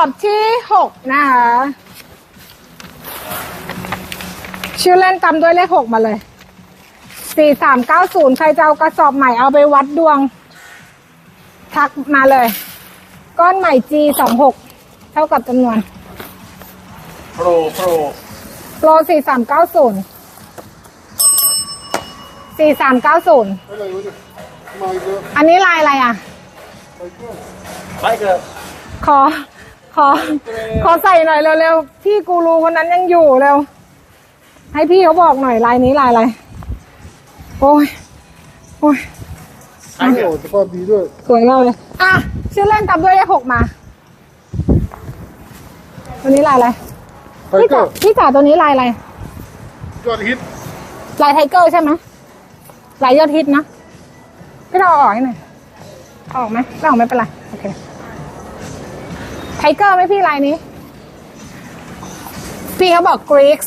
อบที่หกนะคะชื่อเล่นตามด้วยเลขหกมาเลยสี่สามเก้าศูนย์ใครจะเอากระสอบใหม่เอาไปวัดดวง ทักมาเลย ก้อนใหม่ G สองหกเท่ากับจำนวน โปร โปร โปรสี่สามเก้าศูนย์สี่สามเก้าศูนย์อะไรวะเนี่ยมาอีกแล้วอันนี้ลายอะไรอะ ไปเถอะไปเถอะขอ ขอ ขอใส่หน่อยเร็วๆ พี่กูรูคนนั้นยังอยู่เร็ว ให้พี่เขาบอกหน่อยลายนี้ลายอะไร โอ้ย โอ้ยโอ้โหสภาพดีด้วย สวยมากเลย อะ ชื่อเล่นตามด้วยเลขหกมา ตัวนี้ลายอะไรไทพี่เกอจ๋าร์พี่จ๋าตัวนี้ลายอะไร ยอดฮิต ลายไทเกอร์ใช่ไหมลายยอดฮิตนะพี่เราเอาออกให้หน่อยเอาออกไหมไม่ออกไม่เป็นไร โอเค ไทเกอร์ไหมพี่ลายนี้ พี่เขาบอกกรีก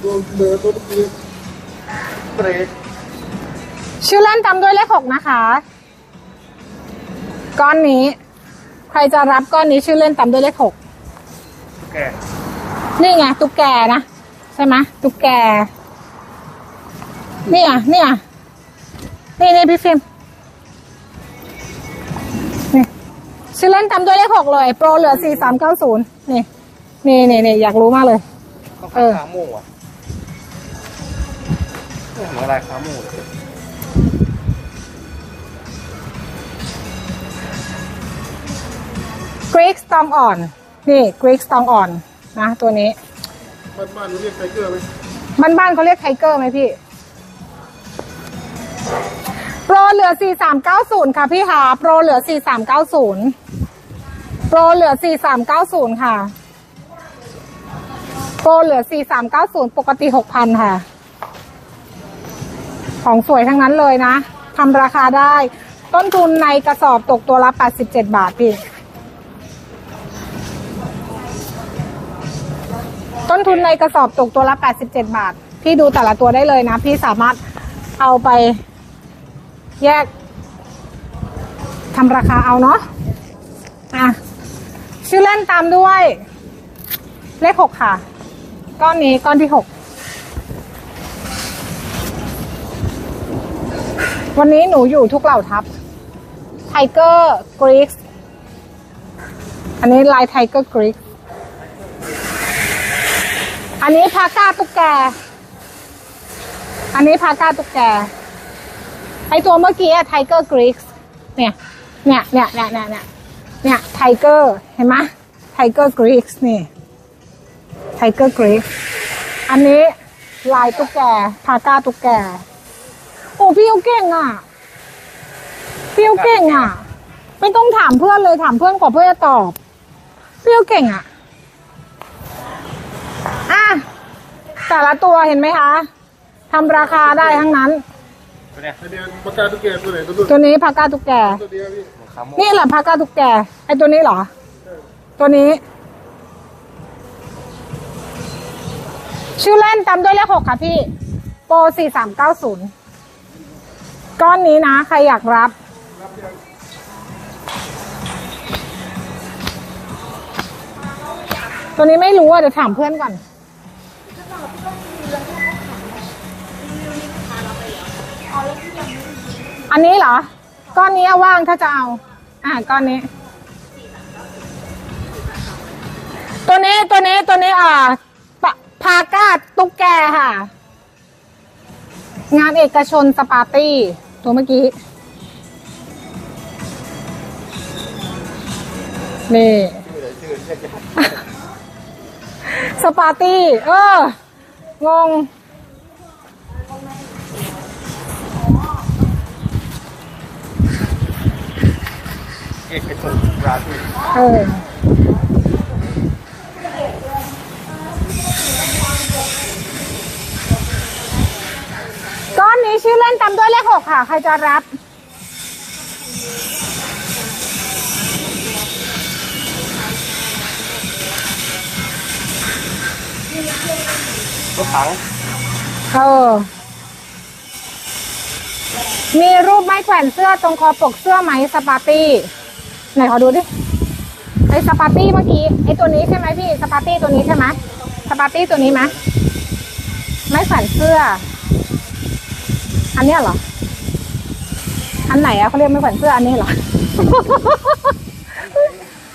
โดนเหนือตัวนี้เบรกชื่อเล่นตามด้วยเลขหกนะคะ ก้อนนี้ ใครจะรับก้อนนี้ชื่อเล่นตามด้วยเลขหกแกนี่ไงตุ๊กแกนะใช่ไหมตุ๊กแกนี่อะนี่อะนี่นี่พี่ฟิล์ม ชื่อเล่นตามด้วยเลขหกเลย โปรเหลือสี่สามเก้าศูนย์นี่ นี่นี่นี่อยากรู้มากเลย ต้องเออ ขาหมูอะเหมือนอะไรขาหมูเลยกรีกสตองอ่อน นี่กรีกสตองอ่อนนะตัวนี้ บ้านบ้านๆเราเรียกไทเกอร์ไหมบ้านบ้านๆเขาเรียกไทเกอร์ไหมพี่ โปรเหลือ 4390 ค่ะพี่ค่ะ โปรเหลือ 4390 โปรเหลือ 4390 ค่ะ โปรเหลือ 4390 ปกติ 6,000 ค่ะ ของสวยทั้งนั้นเลยนะทำราคาได้ ต้นทุนในกระสอบตกตัวละ 87 บาทพี่ ต้นทุนในกระสอบตกตัวละ 87 บาท พี่ดูแต่ละตัวได้เลยนะ พี่สามารถเอาไป แยกทำราคาเอาเนาะอะชื่อเล่นตามด้วย เลขหกค่ะ ก้อนนี้ก้อนที่หกวันนี้หนูอยู่ทุกเหล่าทัพไทเกอร์กรีกอันนี้ลายไทเกอร์กรีกอันนี้พาก้าตุ๊กแก อันนี้พาก้าตุ๊กแก ไอตัวเมื่อกี้ไทเกอร์กรีกเนี่ยเนี่ย เนี่ย เนี่ย เนี่ย เนี่ย เนี่ยไทเกอร์เห็นไหมไทเกอร์กรีกนี่ไทเกอร์กรีกอันนี้ลายตุ๊กแกพาก้าตุ๊กแก โอ้พี่เขาเก่งอะพี่เขาเก่งอะ ไม่ต้องถามเพื่อนเลยถามเพื่อนก่อนเพื่อนจะตอบพี่เขาเก่งอะอะแต่ละตัวเห็นไหมคะทำราคาได้ทั้งนั้น ตัวเนี้ยไอเดียปากกาตุ๊กแกตัวไหนตัวนู้นตัวนี้พาก้าตุ๊กแก ตัวเดียวพี่เหมือนขาหมูนี่แหละพาก้าตุ๊กแก ไอตัวนี้เหรอ ตัวนี้ ชื่อเล่นตามด้วยเลขหกค่ะพี่ โปรสี่สามเก้าศูนย์ก้อนนี้นะ ใครอยากรับ ตัวนี้ไม่รู้อะเดี๋ยวถามเพื่อนก่อน อันนี้เหรอ ก้อนนี้ว่างถ้าจะเอา อ่าก้อนนี้ ตัวนี้ตัวนี้ตัวนี้อ่าปะพาก้าตุ๊กแกค่ะ งานเอกชนสปาร์ตี้ ตัวเมื่อกี้ นี่สปาร์ตี้ เออ งง เอกชนราศีเออก้อนนี้ชื่อเล่นตามด้วยเลขหกค่ะ ใครจะรับ รถถังเออ มีรูปไม้แขวนเสื้อตรงคอปกเสื้อไหมสปาร์ตี้ ไหนขอดูดิไอสปาตี้เมื่อกี้ไอตัวนี้ใช่ไหมพี่สปาตี้ตัวนี้ใช่ไหมสปาตี้ตัวนี้ไหมไม่แขวนเสื้อ อันเนี้ยเหรอ อันไหนอะเขาเรียกไม่แขวนเสื้ออันนี้เหรอ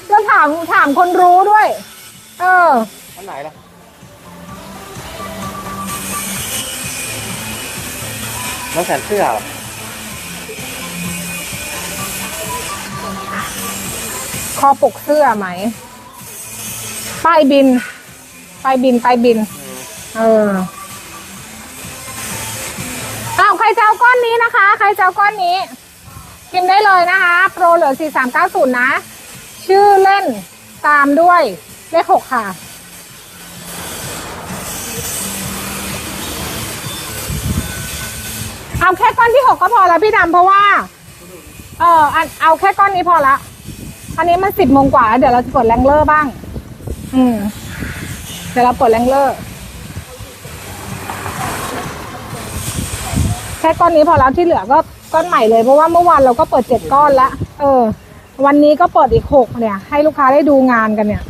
แล้วถามถามคนรู้ด้วย เออ อันไหนล่ะน้องแขนเสื้อเหรอ อปกเสื้อไหม ป้ายบิน ป้ายบิน ป้ายบิน เอออ้าวใครจะเอาก้อนนี้นะคะ ใครจะเอาก้อนนี้พิมพ์ได้เลยนะคะ โปรเหลือ 4390 นะ ชื่อเล่นตามด้วย เลขหกค่ะ เอาแค่ก้อนที่หกก็พอแล้วพี่ดำเพราะว่า เอออันเอาแค่ก้อนนี้พอละ อันนี้มันสิบโมงกว่าแล้วเดี๋ยวเราจะเปิดแรงเลอร์บ้าง อืม เดี๋ยวเราเปิดแรงเลอร์แค่ก้อนนี้พอแล้วที่เหลือก็ก้อนใหม่เลยเพราะว่าเมื่อวานเราก็เปิดเจ็ดก้อนละเออ วันนี้ก็เปิดอีกหกเนี่ย ให้ลูกค้าได้ดูงานกันเนี่ย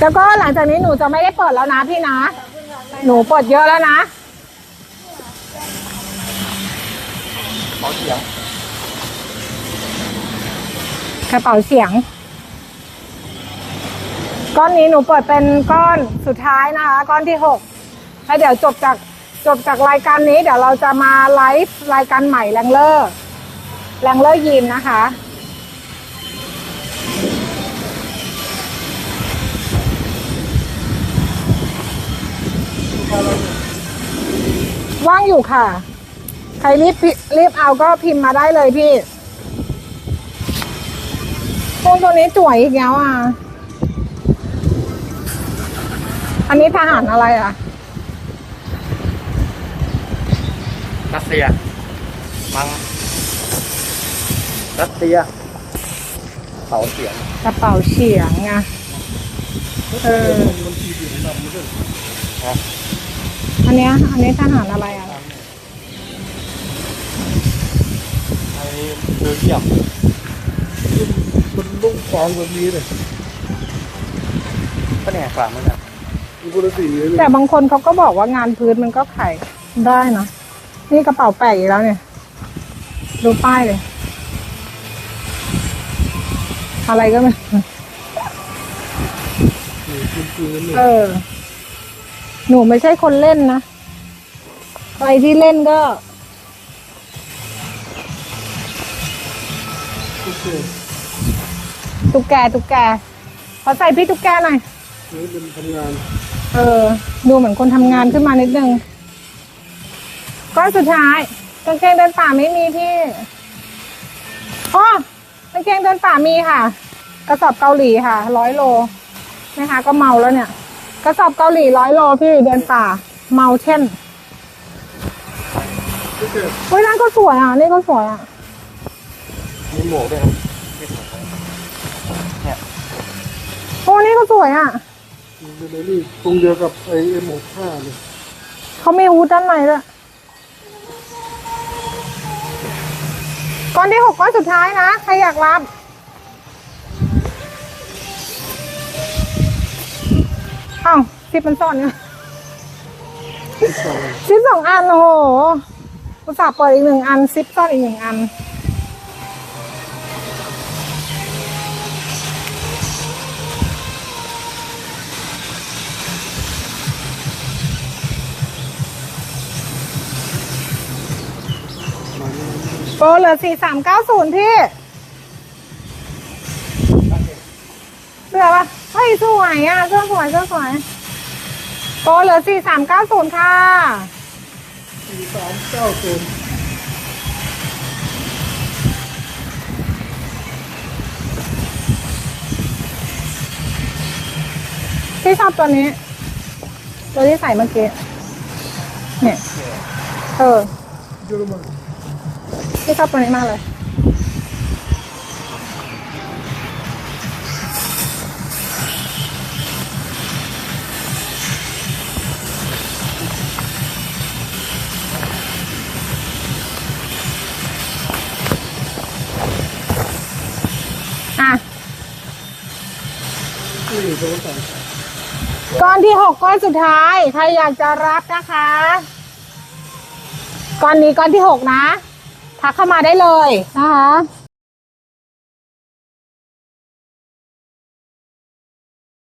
แล้วก็หลังจากนี้หนูจะไม่ได้เปิดแล้วนะพี่นะ หนูเปิดเยอะแล้วนะ ขอเสียงกระเป๋าเสียง ก้อนนี้หนูเปิดเป็นก้อนสุดท้ายนะคะ ก้อนที่หกแล้วเดี๋ยวจบจากจบจากรายการนี้เดี๋ยวเราจะมาไลฟ์รายการใหม่แรงเลอร์แรงเลอร์ยิมนะคะว่างอยู่ค่ะ ครรีบพิรีบเอาก็พิมพ์มาได้เลยพี่พวกตัวนี้จ่วยอีกแล้วอะ อันนี้ทหารอะไรอะ รัสเซีย มัง รัสเซียเสาเสียงกระเป๋าเฉียงไงเออมันทีอยู่ในลำนี่ด้วยอันเนี้ยอันนี้ทหารอะไรอะ ไอ้เบลเยียมมันต้องฟองแบบนี้เลยก็เนี่ยฝั่งมันอะมันคนละสีเลยแต่บางคนเขาก็บอกว่างานพื้นมันก็ขายได้นะนี่กระเป๋าแปลกอีกแล้วเนี่ย ดูป้ายเลย อะไรก็ไม่รู้มันคือนั่นเลยเออ หนูไม่ใช่คนเล่นนะ ใครที่เล่นก็ ตุ๊กแกตุ๊กแกขอใส่พี่ตุ๊กแกหน่อยนี่เป็นทำงาน เออ ดูเหมือนคนทำงานขึ้นมานิดนึงก้อนสุดท้ายกางเกงเดินป่าไม่มีพี่อ๋อกางเกงเดินป่ามีค่ะ กระสอบเกาหลีค่ะ ร้อยโลนะคะก็เมาแล้วเนี่ย กระสอบเกาหลีร้อยโลพี่เดินป่า เมาเช่นโอเคเฮ้ยนั่นก็สวยอะ นี่ก็สวยอะ มีหมวกด้วยครับเนี่ยโอ้นี่ก็สวยอะมันเป็นไอ้นี่ตรงเดียวกับไอ้เอ็มหกห้าเลยเขามีฮูดด้านในด้วยก้อนที่หกก้อนสุดท้ายนะ ใครอยากรับอ้าวซิปมันซ่อนเนี่ยซิปสองอัน โอ้โหอุตส่าห์เปิดอีกหนึ่งอัน ซิปซ่อนอีกหนึ่งอัน รเหลือสี่สามเก้าศูนย์พี่ เสื้อปะเฮ้ยสวยอะเสื้อสวยเสื้อสวยโปรเหลือสี่สามเก้าศูนย์ค่ะสี่สามเก้าศูนย์พี่ชอบตัวนี้ ตัวที่ใส่เมื่อกี้ เนี่ย เออ พี่ชอบตัวนี้มากเลย อะ ก้อนที่หกก้อนสุดท้าย ใครอยากจะรับนะคะ ก้อนนี้ก้อนที่หกนะ ทักเข้ามาได้เลยนะคะ